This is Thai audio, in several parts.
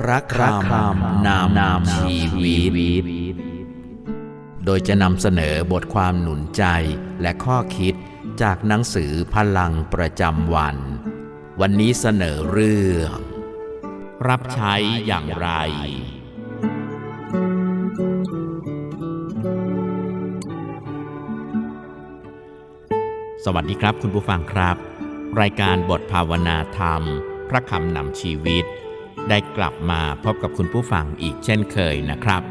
พระคำนามนามชีวิต โดยจะนำเสนอบทความหนุนใจและข้อคิดจากหนังสือพลังประจำวัน วันนี้เสนอเรื่อง รับใช้อย่างไร สวัสดีครับคุณผู้ฟังครับ รายการบทภาวนาธรรม พระคำนำชีวิต ได้กลับมาพบกับคุณผู้ฟังอีกเช่นเคยนะครับ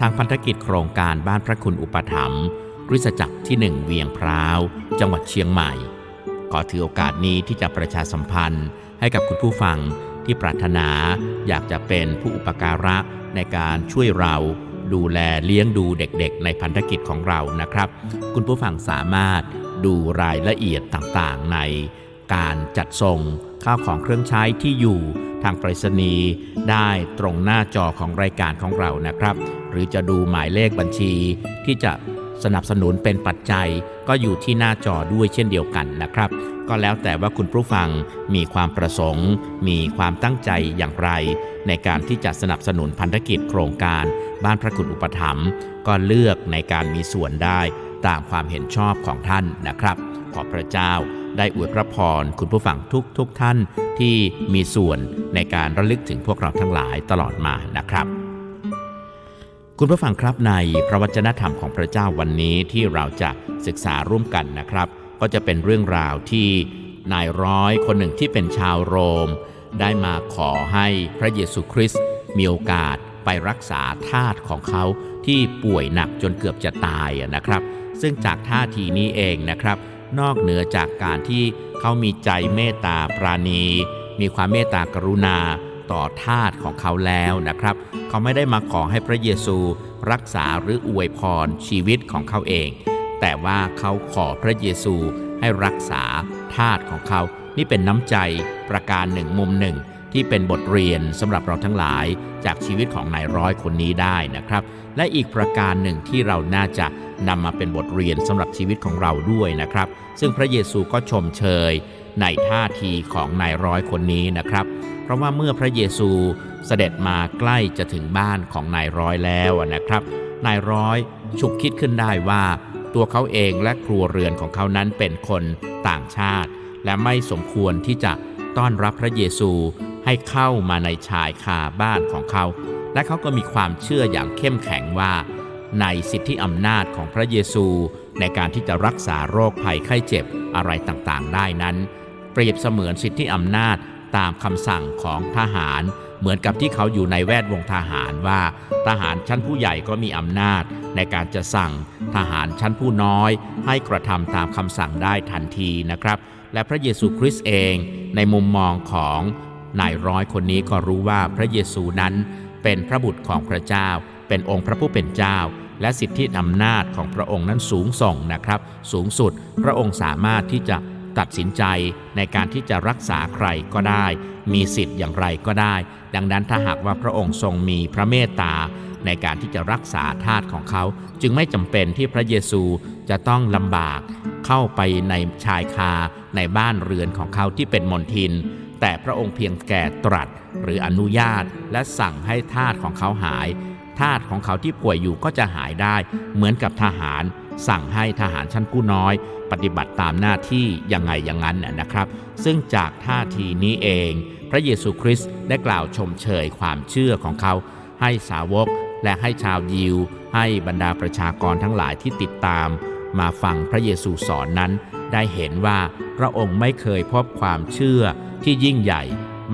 ทางพันธกิจโครงการบ้านพระคุณอุปถัมภ์ริสจักรที่หนึ่งเวียงพร้าว จังหวัดเชียงใหม่ ขอถือโอกาสนี้ที่จะประชาสัมพันธ์ให้กับคุณผู้ฟังที่ปรารถนาอยากจะเป็นผู้อุปการะในการช่วยเราดูแลเลี้ยงดูเด็กๆ ในพันธกิจของเรานะครับ คุณผู้ฟังสามารถดูรายละเอียดต่างๆในการจัดส่ง ข้าวของเครื่องใช้ที่อยู่ทางไปรษณีย์ได้ตรงหน้าจอของรายการของเรานะครับ หรือจะดูหมายเลขบัญชี ที่จะสนับสนุนเป็นปัจจัย ก็อยู่ที่หน้าจอด้วยเช่นเดียวกันนะครับ ก็แล้วแต่ว่าคุณผู้ฟังมีความประสงค์ มีความตั้งใจอย่างไร ในการที่จะสนับสนุนพันธกิจโครงการบ้านพระคุณอุปถัมภ์ก็เลือกในการมีส่วนได้ตามความเห็นชอบของท่านนะครับ ขอพระเจ้า ได้อวยพระพรคุณผู้ฟังทุกทุกท่านที่มีส่วนในการระลึกถึงพวกเราทั้งหลายตลอดมานะครับคุณผู้ฟังครับในพระวจนะธรรมของพระเจ้าวันนี้ที่เราจะศึกษาร่วมกันนะครับ ก็จะเป็นเรื่องราวที่นายร้อยคนหนึ่งที่เป็นชาวโรม ได้มาขอให้พระเยซูคริสต์มีโอกาสไปรักษาทาสของเขาที่ป่วยหนักจนเกือบจะตายนะครับ ซึ่งจากท่าทีนี้เองนะครับ นอกเหนือจากการที่เขามีใจเมตตาปราณี มีความเมตตากรุณาต่อทาสของเขาแล้วนะครับ เขาไม่ได้มาขอให้พระเยซูรักษาหรืออวยพรชีวิตของเขาเอง แต่ว่าเขาขอพระเยซูให้รักษาทาสของเขา นี่เป็นน้ำใจประการหนึ่งมุมหนึ่ง ที่เป็นบทเรียนสำหรับเราทั้งหลายจากชีวิตของนายร้อยคนนี้ได้นะครับ และอีกประการหนึ่งที่เราน่าจะ นำมาเป็นบทเรียนสำหรับชีวิตของเราด้วยนะครับ ซึ่งพระเยซูก็ชมเชยในท่าทีของนายร้อยคนนี้นะครับ เพราะว่าเมื่อพระเยซูเสด็จมาใกล้จะถึงบ้านของนายร้อยแล้วนะครับ นายร้อยฉุกคิดขึ้นได้ว่า ตัวเขาเองและครัวเรือนของเขานั้นเป็นคนต่างชาติ และไม่สมควรที่จะต้อนรับพระเยซูให้เข้ามาในชายคาบ้านของเขา และเขาก็มีความเชื่ออย่างเข้มแข็งว่า ในสิทธิอำนาจของพระเยซูในการที่จะรักษาโรคภัยไข้เจ็บอะไรต่างๆ ได้นั้น เปรียบเสมือนสิทธิอำนาจตามคำสั่งของทหาร เหมือนกับที่เขาอยู่ในแวดวงทหารว่า ทหารชั้นผู้ใหญ่ก็มีอำนาจ ในการจะสั่งทหารชั้นผู้น้อย ให้กระทำตามคำสั่งได้ทันทีนะครับ และพระเยซูคริสต์เองในมุมมองของนายร้อยคนนี้ก็รู้ว่าพระเยซูนั้นเป็นพระบุตรของพระเจ้า เป็นองค์พระผู้เป็นเจ้า และสิทธิอำนาจของพระองค์นั้นสูงส่งนะครับ สูงสุดพระองค์สามารถที่จะตัดสินใจในการที่จะรักษาใครก็ได้ มีสิทธิ์อย่างไรก็ได้ ดังนั้นถ้าหากว่าพระองค์ทรงมีพระเมตตาในการที่จะรักษาทาสของเขา จึงไม่จำเป็นที่พระเยซูจะต้องลำบาก เข้าไปในชายคาในบ้านเรือนของเขาที่เป็นมนทิน แต่พระองค์เพียงแก่ตรัสหรืออนุญาตและสั่งให้ทาสของเขาหาย ทาสของเขาที่ป่วยอยู่ก็จะหายได้ เหมือนกับทหาร สั่งให้ทหารชั้นผู้น้อย ปฏิบัติตามหน้าที่ยังไงอย่างนั้นน่ะนะครับ ซึ่งจากท่าทีนี้เอง พระเยซูคริสต์ได้กล่าวชมเชยความเชื่อของเขา ให้สาวกและให้ชาวยิว ให้บรรดาประชากรทั้งหลายที่ติดตาม มาฟังพระเยซูสอนนั้น ได้เห็นว่าพระองค์ไม่เคยพบความเชื่อที่ยิ่งใหญ่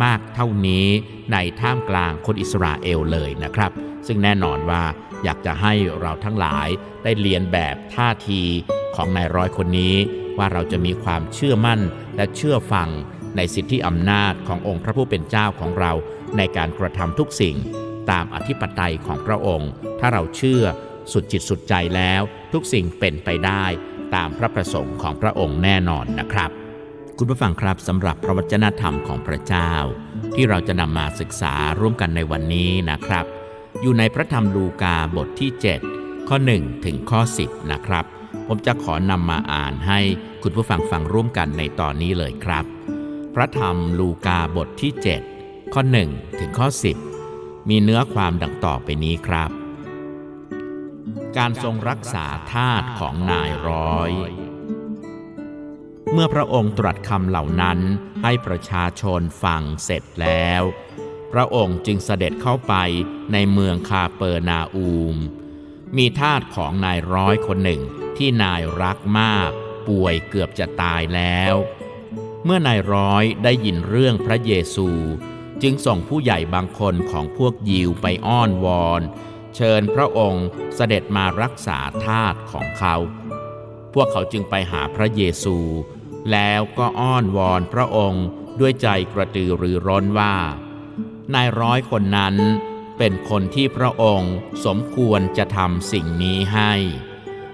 มากเท่านี้ในท่ามกลางคนอิสราเอลเลยนะครับ ซึ่งแน่นอนว่าอยากจะให้เราทั้งหลายได้เรียนแบบท่าทีของนายร้อยคนนี้ ว่าเราจะมีความเชื่อมั่นและเชื่อฟังในสิทธิอำนาจขององค์พระผู้เป็นเจ้าของเรา ในการกระทำทุกสิ่ง ตามอธิปไตยของพระองค์ ถ้าเราเชื่อสุดจิตสุดใจแล้ว ทุกสิ่งเป็นไปได้ ตามพระประสงค์ของพระองค์แน่นอนนะครับ คุณผู้ฟังครับสำหรับพระวจนะธรรมของพระเจ้า ที่เราจะนำมาศึกษาร่วมกันในวันนี้นะครับ อยู่ในพระธรรมลูกาบทที่ 7 ข้อ 1 ถึงข้อ 10 นะครับ ผมจะขอนำมาอ่านให้คุณผู้ฟังฟังร่วมกันในตอนนี้เลยครับ พระธรรมลูกาบทที่ 7 ข้อ 1 ถึงข้อ 10 มีเนื้อความดังต่อไปนี้ครับ การทรงรักษาทาสของนายร้อย เมื่อพระองค์ตรัสคำเหล่านั้นให้ประชาชนฟังเสร็จแล้ว พระองค์จึงเสด็จเข้าไปในเมืองคาเปอร์นาอูม มีทาสของนายร้อยคนหนึ่งที่นายรักมาก ป่วยเกือบจะตายแล้ว เมื่อนายร้อยได้ยินเรื่องพระเยซู จึงส่งผู้ใหญ่บางคนของพวกยิวไปอ้อนวอน เชิญพระองค์เสด็จมารักษาทาสของเขา พวกเขาจึงไปหาพระเยซู แล้วก็อ้อนวอนพระองค์ด้วยใจกระตือรือร้นว่า นายร้อยคนนั้นเป็นคนที่พระองค์สมควรจะทำสิ่งนี้ให้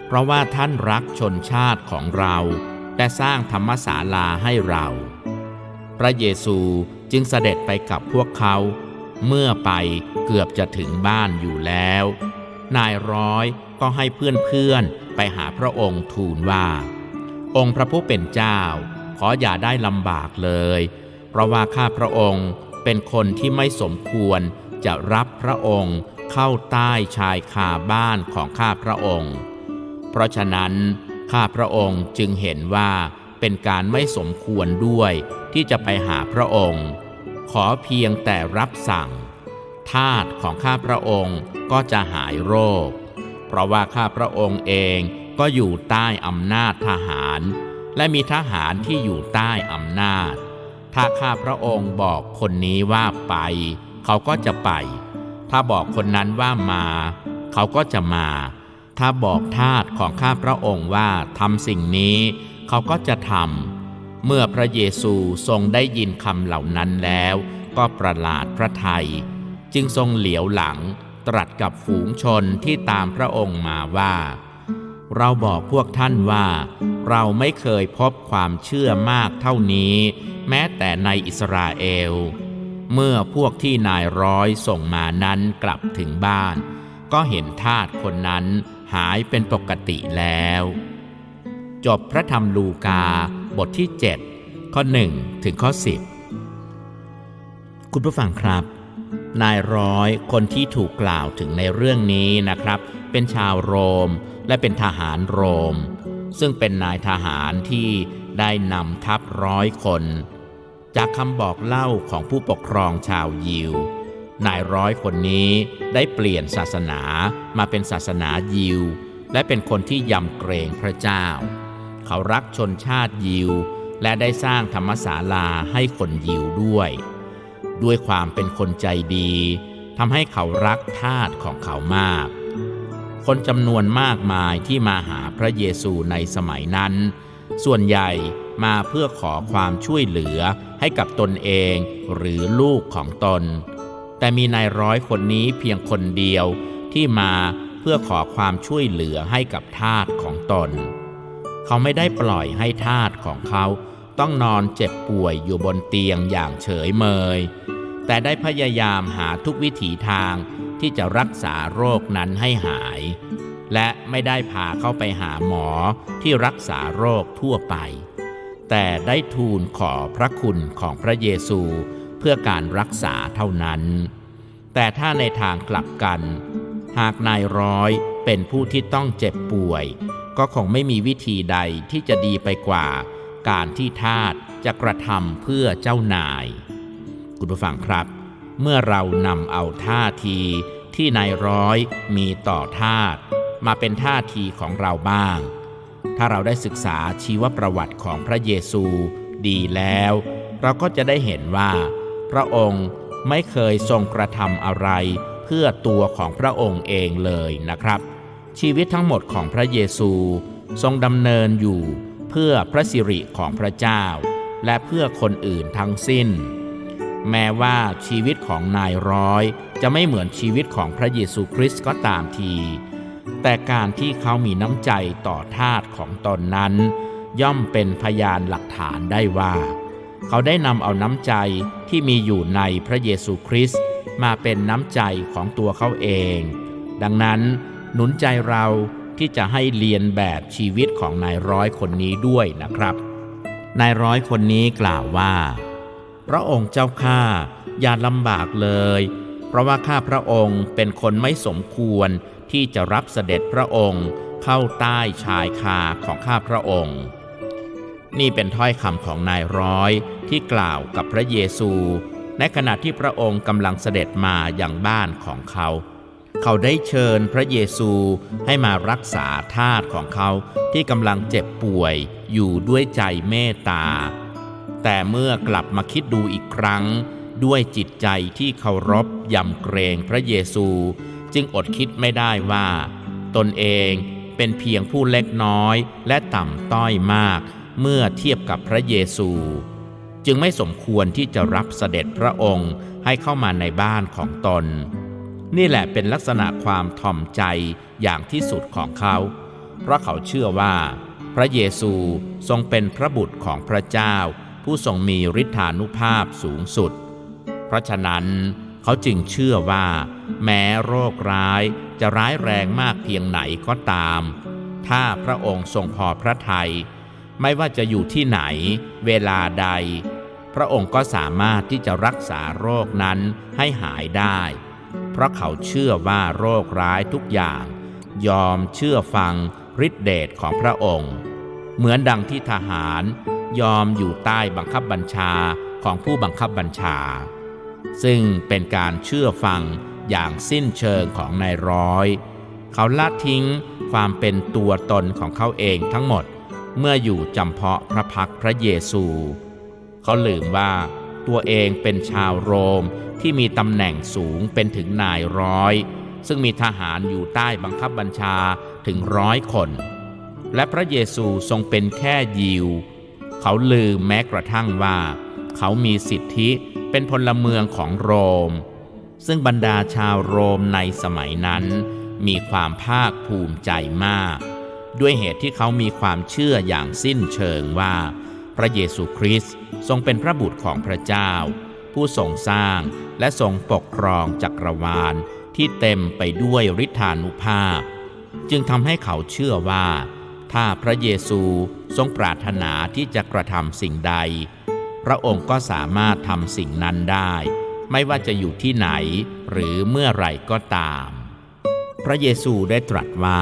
เพราะว่าท่านรักชนชาติของเราและสร้างธรรมศาลาให้เรา พระเยซูจึงเสด็จไปกับพวกเขา เมื่อไปเกือบจะถึงบ้านอยู่แล้ว นายร้อยก็ให้เพื่อนๆไปหาพระองค์ทูลว่า องค์พระผู้เป็นเจ้า ขออย่าได้ลำบากเลย เพราะว่าข้าพระองค์เป็นคนที่ไม่สมควรจะรับพระองค์เข้าใต้ชายคาบ้านของข้าพระองค์ เพราะฉะนั้นข้าพระองค์จึงเห็นว่าเป็นการไม่สมควรด้วยที่จะไปหาพระองค์ ขอเพียงแต่รับสั่งทาสของข้าพระองค์ก็จะหายโรค เพราะว่าข้าพระองค์เอง ก็อยู่ใต้อำนาจทหาร และมีทหารที่อยู่ใต้อำนาจ ถ้าข้าพระองค์บอกคนนี้ว่าไป เขาก็จะไป ถ้าบอกคนนั้นว่ามา เขาก็จะมา ถ้าบอกทาสของข้าพระองค์ว่าทำสิ่งนี้ เขาก็จะทำเมื่อพระเยซูทรงได้ยินคำเหล่านั้นแล้ว ก็ประหลาดพระทัยจึงทรงเหลียวหลังตรัสกับฝูงชนที่ตามพระองค์มาว่า เราบอกพวกท่านว่า เราไม่เคยพบความเชื่อมากเท่านี้ แม้แต่ในอิสราเอล เมื่อพวกที่นายร้อยส่งมานั้นกลับถึงบ้าน ก็เห็นทาสคนนั้นหายเป็นปกติแล้ว จบพระธรรมลูกาบทที่ 7 ข้อ 1 ถึงข้อ 10 คุณผู้ฟังครับ นายร้อยคนที่ถูกกล่าวถึงในเรื่องนี้นะครับ เป็นชาวโรมและเป็นทหารโรม ซึ่งเป็นนายทหารที่ได้นำทัพร้อยคน จากคำบอกเล่าของผู้ปกครองชาวยิวนายร้อยคนนี้ได้เปลี่ยนศาสนามาเป็นศาสนายิว และเป็นคนที่ยำเกรงพระเจ้า เขารักชนชาติยิว และได้สร้างธรรมศาลาให้คนยิวด้วย ด้วยความเป็นคนใจดีทำให้เขารักทาสของเขามาก คนจำนวนมากมายที่มาหาพระเยซูในสมัยนั้น ส่วนใหญ่มาเพื่อขอความช่วยเหลือให้กับตนเองหรือลูกของตน แต่มีนายร้อยคนนี้เพียงคนเดียวที่มาเพื่อขอความช่วยเหลือให้กับทาสของตน เขาไม่ได้ปล่อยให้ทาสของเขา ต้องนอนเจ็บป่วยอยู่บนเตียงอย่างเฉยเมย แต่ได้พยายามหาทุกวิถีทางที่จะรักษาโรคนั้นให้หาย และไม่ได้พาเข้าไปหาหมอที่รักษาโรคทั่วไป แต่ได้ทูลขอพระคุณของพระเยซูเพื่อการรักษาเท่านั้น แต่ถ้าในทางกลับกัน หากนายร้อยเป็นผู้ที่ต้องเจ็บป่วย ก็คงไม่มีวิธีใดที่จะดีไปกว่า การที่ทาสจะกระทำเพื่อเจ้านาย คุณผู้ฟังครับ เมื่อเรานำเอาท่าทีที่นายร้อยมีต่อทาสมาเป็นท่าทีของเราบ้าง ถ้าเราได้ศึกษาชีวประวัติของพระเยซูดีแล้ว เราก็จะได้เห็นว่า พระองค์ไม่เคยทรงกระทำอะไรเพื่อตัวของพระองค์เองเลยนะครับ ชีวิตทั้งหมดของพระเยซูทรงดำเนินอยู่ พื่อพระสิริของพระเจ้า และเพื่อคนอื่นทั้งสิ้น แม้ว่าชีวิตของนายร้อยจะไม่เหมือนชีวิตของพระเยซูคริสต์ก็ตามที แต่การที่เขามีน้ำใจต่อทาสของตนนั้น ย่อมเป็นพยานหลักฐานได้ว่า เขาได้นำเอาน้ำใจที่มีอยู่ในพระเยซูคริสต์มาเป็นน้ำใจของตัวเขาเอง ดังนั้นหนุนใจเรา ที่จะให้เรียนแบบชีวิตของนายร้อยคนนี้ด้วยนะครับ นายร้อยคนนี้กล่าวว่า พระองค์เจ้าข้าอย่าลำบากเลย เพราะว่าข้าพระองค์เป็นคนไม่สมควรที่จะรับเสด็จพระองค์เข้าใต้ชายคาของข้าพระองค์ นี่เป็นถ้อยคำของนายร้อยที่กล่าวกับพระเยซู ในขณะที่พระองค์กำลังเสด็จมาอย่างบ้านของเขา เขาได้เชิญพระเยซูให้มารักษาทาสของเขาที่กำลังเจ็บป่วยอยู่ด้วยใจเมตตา แต่เมื่อกลับมาคิดดูอีกครั้ง ด้วยจิตใจที่เคารพยำเกรงพระเยซู จึงอดคิดไม่ได้ว่า ตนเองเป็นเพียงผู้เล็กน้อยและต่ำต้อยมาก เมื่อเทียบกับพระเยซู จึงไม่สมควรที่จะรับเสด็จพระองค์ให้เข้ามาในบ้านของตน นี่แหละเป็นลักษณะความถ่อมใจอย่างที่สุดของเขา เพราะเขาเชื่อว่า พระเยซูทรงเป็นพระบุตรของพระเจ้า ผู้ทรงมีฤทธานุภาพสูงสุด เพราะฉะนั้นเขาจึงเชื่อว่า แม้โรคร้ายจะร้ายแรงมากเพียงไหนก็ตาม ถ้าพระองค์ทรงพอพระทัยไม่ว่าจะอยู่ที่ไหน เวลาใด พระองค์ก็สามารถที่จะรักษาโรคนั้นให้หายได้ เพราะเขาเชื่อว่าโรคร้ายทุกอย่าง ยอมเชื่อฟังฤทธิเดชของพระองค์ เหมือนดังที่ทหาร ยอมอยู่ใต้บังคับบัญชาของผู้บังคับบัญชา ซึ่งเป็นการเชื่อฟังอย่างสิ้นเชิงของนายร้อย เขาละทิ้งความเป็นตัวตนของเขาเองทั้งหมด เมื่ออยู่จำเพาะพระพักพระเยซู เขาลืมว่า ตัวเองเป็นชาวโรมที่มีตำแหน่งสูงเป็นถึงนายร้อย ซึ่งมีทหารอยู่ใต้บังคับบัญชาถึงร้อยคน และพระเยซูทรงเป็นแค่ยิว เขาลืมแม้กระทั่งว่า เขามีสิทธิเป็นพลเมืองของโรม ซึ่งบรรดาชาวโรมในสมัยนั้น มีความภาคภูมิใจมาก ด้วยเหตุที่เขามีความเชื่ออย่างสิ้นเชิงว่า พระเยซูคริสต์ทรงเป็นพระบุตรของพระเจ้า ผู้ทรงสร้างและทรงปกครองจักรวาลที่เต็มไปด้วยฤทธานุภาพ จึงทำให้เขาเชื่อว่า ถ้าพระเยซูทรงปรารถนาที่จะกระทำสิ่งใด พระองค์ก็สามารถทำสิ่งนั้นได้ ไม่ว่าจะอยู่ที่ไหนหรือเมื่อไรก็ตาม พระเยซูได้ตรัสว่า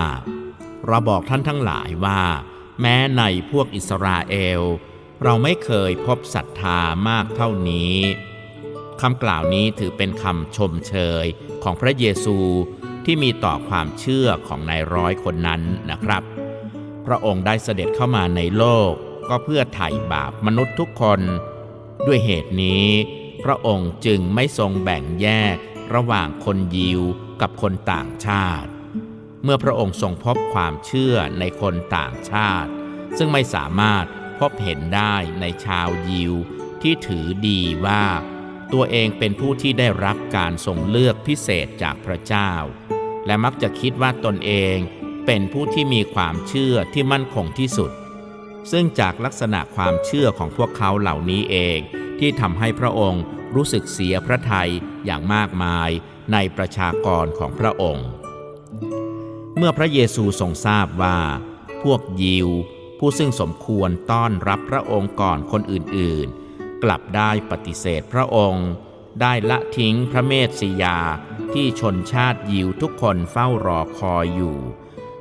เราบอกท่านทั้งหลายว่า แม้ในพวกอิสราเอล เราไม่เคยพบศรัทธามากเท่านี้คำกล่าวนี้ถือเป็นคำชมเชยของพระเยซูที่มีต่อความเชื่อของนายร้อยคนนั้นนะครับ พระองค์ได้เสด็จเข้ามาในโลกก็เพื่อไถ่บาปมนุษย์ทุกคน ด้วยเหตุนี้ พระองค์จึงไม่ทรงแบ่งแยกระหว่างคนยิวกับคนต่างชาติ เมื่อพระองค์ทรงพบความเชื่อในคนต่างชาติ ซึ่งไม่สามารถ บเห็นได้ในชาวยิว ที่ถือดีว่า ตัวเองเป็นผู้ที่ได้รับการทรงเลือกพิเศษจากพระเจ้า และมักจะคิดว่าตนเองเป็นผู้ที่มีความเชื่อที่มั่นคงที่สุด ซึ่งจากลักษณะความเชื่อของพวกเขาเหล่านี้เองที่ทำให้พระองค์รู้สึกเสียพระทัยอย่างมากมายในประชากรของพระองค์ เมื่อพระเยซูทรงทราบว่า พวกยิว ผู้ซึ่งสมควรต้อนรับพระองค์ก่อนคนอื่นๆ กลับได้ปฏิเสธพระองค์ ได้ละทิ้งพระเมสสิยาที่ชนชาติยิวทุกคนเฝ้ารอคอยอยู่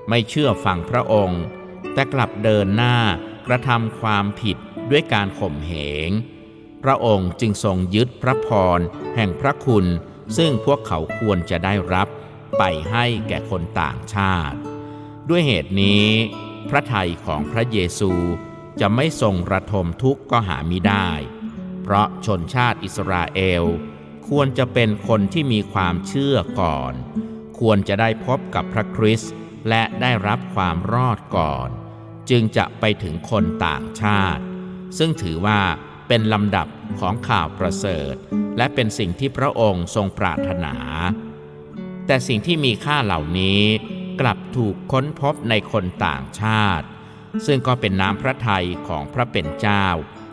ไม่เชื่อฟังพระองค์ แต่กลับเดินหน้ากระทำความผิดด้วยการข่มเหง พระองค์จึงทรงยึดพระพรแห่งพระคุณ ซึ่งพวกเขาควรจะได้รับ ไปให้แก่คนต่างชาติ ด้วยเหตุนี้ พระทัยของพระเยซูจะไม่ทรงระทมทุกข์ก็หามิได้ เพราะชนชาติอิสราเอล ควรจะเป็นคนที่มีความเชื่อก่อน ควรจะได้พบกับพระคริสต์และได้รับความรอดก่อน จึงจะไปถึงคนต่างชาติ ซึ่งถือว่าเป็นเป็นลำดับของข่าวประเสริฐ และเป็นสิ่งที่พระองค์ทรงปรารถนา แต่สิ่งที่มีค่าเหล่านี้ กลับถูกค้นพบในคนต่างชาติ ซึ่งก็เป็นน้ำพระทัยของพระเป็นเจ้า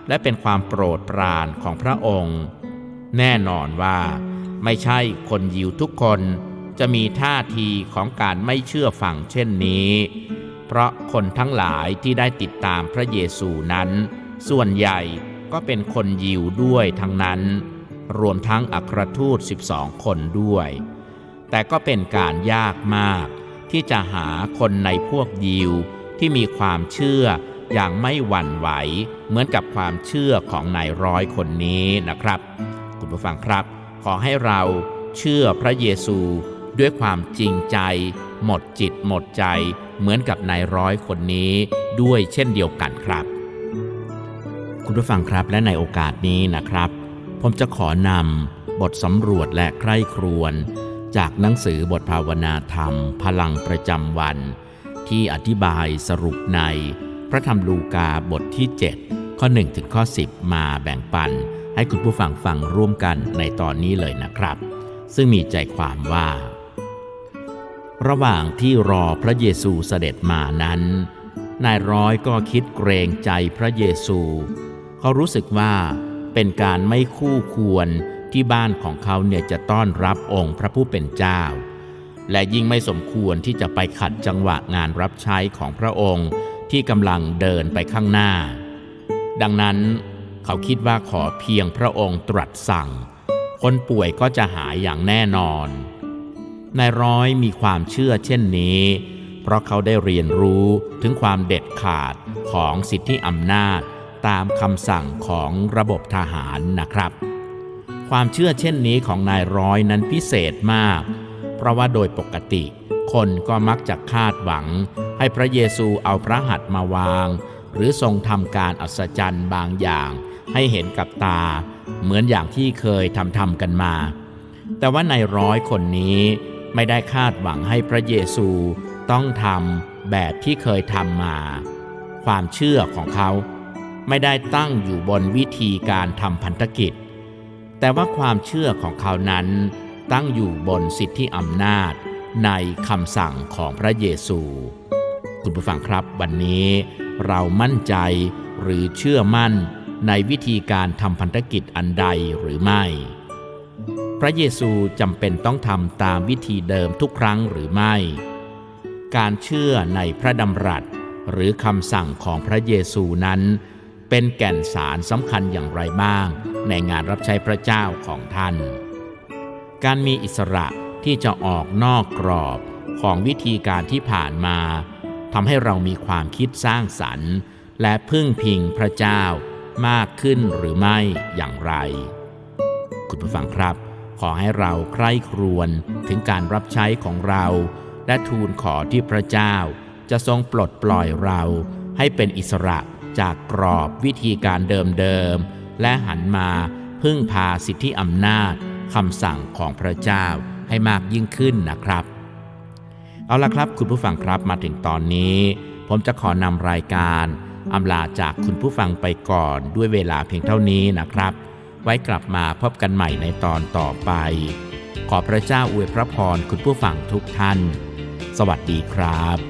และเป็นความโปรดปรานของพระองค์ แน่นอนว่า ไม่ใช่คนยิวทุกคนจะมีท่าทีของการไม่เชื่อฟังเช่นนี้ เพราะคนทั้งหลายที่ได้ติดตามพระเยซูนั้น ส่วนใหญ่ก็เป็นคนยิวด้วยทั้งนั้น รวมทั้งอัครทูต 12 คนด้วย แต่ก็เป็นการยากมาก ที่จะหาคนในพวกยิวที่มีความเชื่ออย่างไม่หวั่นไหว เหมือนกับความเชื่อของนายร้อยคนนี้นะครับ คุณผู้ฟังครับ ขอให้เราเชื่อพระเยซูด้วยความจริงใจ หมดจิตหมดใจ เหมือนกับนายร้อยคนนี้ด้วยเช่นเดียวกันครับ คุณผู้ฟังครับและในโอกาสนี้นะครับ ผมจะขอนำบทสำรวจและใคร่ครวญ จากหนังสือบทภาวนาธรรม พลังประจำวัน ที่อธิบายสรุปในพระธรรมลูกาบทที่ 7 ข้อ1ถึงข้อ10 มาแบ่งปัน ให้คุณผู้ฟังฟังร่วมกันในตอนนี้เลยนะครับ ซึ่งมีใจความว่า ระหว่างที่รอพระเยซูเสด็จมานั้น นายร้อยก็คิดเกรงใจพระเยซู เขารู้สึกว่าเป็นการไม่คู่ควร ที่บ้านของเขาเนี่ยจะต้อนรับองค์พระผู้เป็นเจ้า และยิ่งไม่สมควรที่จะไปขัดจังหวะงานรับใช้ของพระองค์ที่กำลังเดินไปข้างหน้า ดังนั้นเขาคิดว่าขอเพียงพระองค์ตรัสสั่ง คนป่วยก็จะหายอย่างแน่นอน นายร้อยมีความเชื่อเช่นนี้ เพราะเขาได้เรียนรู้ถึงความเด็ดขาดของสิทธิอำนาจตามคำสั่งของระบบทหารนะครับ ความเชื่อเช่นนี้ของนายร้อยนั้นพิเศษมาก เพราะว่าโดยปกติ คนก็มักจะคาดหวัง ให้พระเยซูเอาพระหัตถ์มาวาง หรือทรงทำการอัศจรรย์บางอย่าง ให้เห็นกับตา เหมือนอย่างที่เคยทำทำกันมา แต่ว่านายร้อยคนนี้ไม่ได้คาดหวังให้พระเยซูต้องทำแบบที่เคยทำมา ความเชื่อของเขา ไม่ได้ตั้งอยู่บนวิธีการทำพันธกิจ แต่ว่าความเชื่อของเขานั้น ตั้งอยู่บนสิทธิอำนาจในคำสั่งของพระเยซู คุณผู้ฟังครับวันนี้เรามั่นใจหรือเชื่อมั่นในวิธีการทำพันธกิจอันใดหรือไม่ พระเยซูจำเป็นต้องทำตามวิธีเดิมทุกครั้งหรือไม่ การเชื่อในพระดำรัสหรือคำสั่งของพระเยซูนั้น เป็นแก่นสารสำคัญอย่างไรบ้าง ในงานรับใช้พระเจ้าของท่าน การมีอิสระที่จะออกนอกกรอบของวิธีการที่ผ่านมาทำให้เรามีความคิดสร้างสรรค์ และพึ่งพิงพระเจ้ามากขึ้นหรือไม่อย่างไร คุณผู้ฟังครับ ขอให้เราใคร่ครวญถึงการรับใช้ของเรา และทูลขอที่พระเจ้า จะทรงปลดปล่อยเราให้เป็นอิสระจากกรอบวิธีการเดิมๆ และหันมาพึ่งพาสิทธิอำนาจคำสั่งของพระเจ้าให้มากยิ่งขึ้นนะครับ เอาละครับคุณผู้ฟังครับมาถึงตอนนี้ ผมจะขอนำรายการอำลาจากคุณผู้ฟังไปก่อนด้วยเวลาเพียงเท่านี้นะครับ ไว้กลับมาพบกันใหม่ในตอนต่อไป ขอพระเจ้าอวยพระพรคุณผู้ฟังทุกท่าน สวัสดีครับ